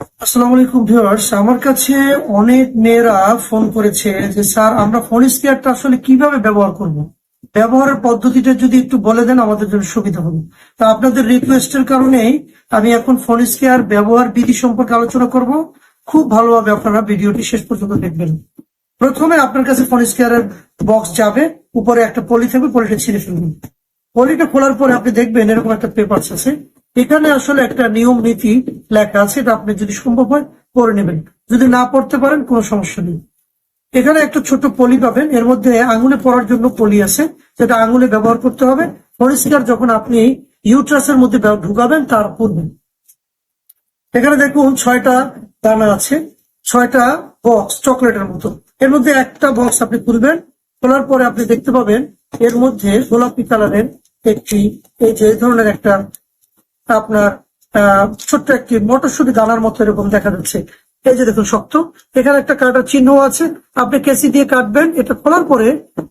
আসসালামু আলাইকুম ভিউয়ার্স, আমার কাছে অনেক মেয়েরা ফোন করেছে যে, স্যার, আমরা ফোন স্কেয়ারটা আসলে কীভাবে ব্যবহার করব? ব্যবহারের পদ্ধতিটা যদি একটু বলে দেন, আমাদের জন্য সুবিধা হবে। তা আপনাদের রিকোয়েস্টের কারণেই আমি এখন ফোন স্কেয়ার ব্যবহার বিধি সম্পর্কে আলোচনা করব। খুব ভালোভাবে আপনারা ভিডিওটি শেষ পর্যন্ত দেখবেন। প্রথমে আপনার কাছে ফোন স্কেয়ারের বক্স যাবে, উপরে একটা পলি থাকবে, পলিটা ছিঁড়ে ফেলবেন পলিটা খোলার পরে আপনি দেখবেন এরকম একটা পেপার আছে। এখানে আসলে একটা নিয়ম, নীতি লেখা আছে, এটা আপনি যদি সম্ভব হয় পড়ে নেবেন। যদি না পড়তে পারেন, কোনো সমস্যা নেই। এখানে একটা ছোট পলি পাবেন, এর মধ্যে আঙুলে পড়ার জন্য পলি আছে, যেটা আঙুলে ব্যবহার করতে হবে। পরিষ্কার যখন আপনি ইউট্রাসের মধ্যে ঢুকাবেন, তার পূর্বে এখানে দেখুন, ছয়টা দানা আছে, ছয়টা বক্স, চকলেটের মতো। এর মধ্যে একটা বক্স আপনি খুলবেন, খোলার পরে আপনি দেখতে পাবেন, এর মধ্যে গোলাপি কালারের একটি, এই যে ধরনের একটা আপনার ছোট্ট একটি মটরশুটি দানার মতো এরকম দেখা যাচ্ছে। এই যে দেখুন শক্ত। এখানে একটা কাটার চিহ্ন আছে। আপনি কেসি দিয়ে কাটবেন, এটা খোলার পরে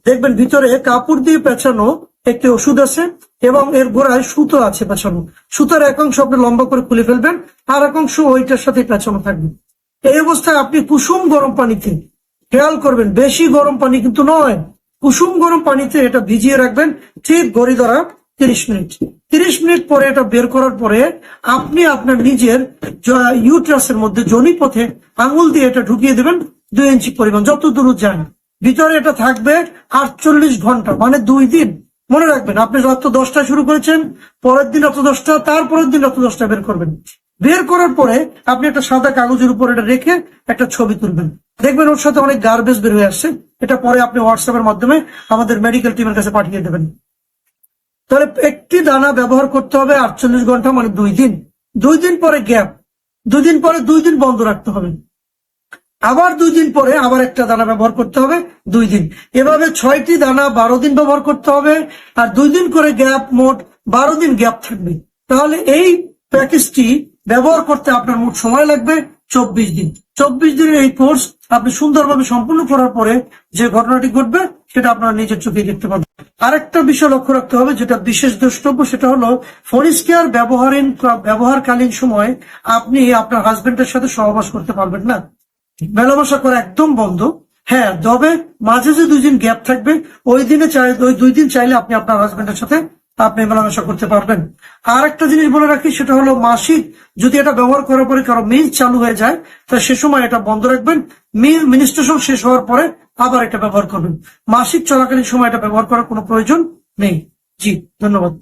দেখবেন ভিতরে কাপড় দিয়ে পেঁচানো একটি ওষুধ আছে এবং এর গোড়ায় সুতো আছে পেঁচানো। সুতোর এক অংশ আপনি লম্বা করে খুলে ফেলবেন, আর এক অংশ ওইটার সাথে পেঁচানো থাকবে। এই অবস্থায় আপনি কুসুম গরম পানিতে খেয়াল করবেন, বেশি গরম পানি কিন্তু নয়। কুসুম গরম পানিতে এটা ভিজিয়ে রাখবেন, ঠিক গড়ি ধরা তিরিশ মিনিট। তিরিশ মিনিট পরে এটা বের করার পরে আপনি আপনার নিজের ইউট্রাসের মধ্যে জনি পথে আঙুল দিয়ে এটা ঢুকিয়ে দেবেন দুই ইঞ্চি পরিমাণ, যত দূর যান। ভিতরে এটা থাকবে আটচল্লিশ ঘণ্টা মানে দুই দিন। মনে রাখবেন, আপনি রাত দশটা শুরু করেছেন, পরের দিন রাত দশটা, তারপরের দিন রাত দশটা বের করবেন। বের করার পরে আপনি একটা সাদা কাগজের উপর এটা রেখে একটা ছবি তুলবেন। দেখবেন ওর সাথে অনেক গার্বেজ বের হয়ে আসছে, এটা পরে আপনি হোয়াটসঅ্যাপের মাধ্যমে আমাদের মেডিকেল টিমের কাছে পাঠিয়ে দেবেন। তাহলে একটি দানা ব্যবহার করতে হবে আটচল্লিশ ঘণ্টা মানে দুই দিন। দুই দিন পরে গ্যাপ। দুই দিন পরে দুই দিন বন্ধ রাখতে হবে। আবার দুই দিন পরে আবার একটা দানা ব্যবহার করতে হবে, দুই দিন। এভাবে ছয়টি দানা বারো দিন ব্যবহার করতে হবে, আর দুই দিন করে গ্যাপ মোট বারো দিন গ্যাপ থাকবে। তাহলে এই প্যাকেজটি ব্যবহার করতে আপনার মোট সময় লাগবে চব্বিশ দিন। চব্বিশ দিনের এই কোর্স আপনি সুন্দরভাবে সম্পূর্ণ করার পরে যে ঘটনাটি ঘটবে, সেটা আপনারা নিজের চোখে দেখতে পাবেন। আরেকটা বিষয় লক্ষ্য রাখতে হবে, যেটা বিশেষ দ্রষ্টব্য, সেটা হলো ফরিস্কেয়ার ব্যবহারিন, ব্যবহারকালীন সময় আপনি আপনার হাজবেন্ডের সাথে সহবাস করতে পারবেন না। মেলামেশা করা একদম বন্ধ। হ্যাঁ তবে মাঝে যে দুই দিন গ্যাপ থাকবে, ওই দিনে চাই, ওই দুই দিন চাইলে আপনি আপনার হাজবেন্ডের সাথে আপনি মেলামেশা করতে পারবেন। আর একটা জিনিস বলে রাখি, সেটা হলো মাসিক যদি এটা ব্যবহার করার পরে কারও মিল চালু হয়ে যায়, তা সে সময় এটা বন্ধ রাখবেন। মিল, মিনিস্ট্রেশন শেষ হওয়ার পরে আবার এটা ব্যবহার করবেন। মাসিক চলাকালীন সময় এটা ব্যবহার করার কোনো প্রয়োজন নেই। জি, ধন্যবাদ।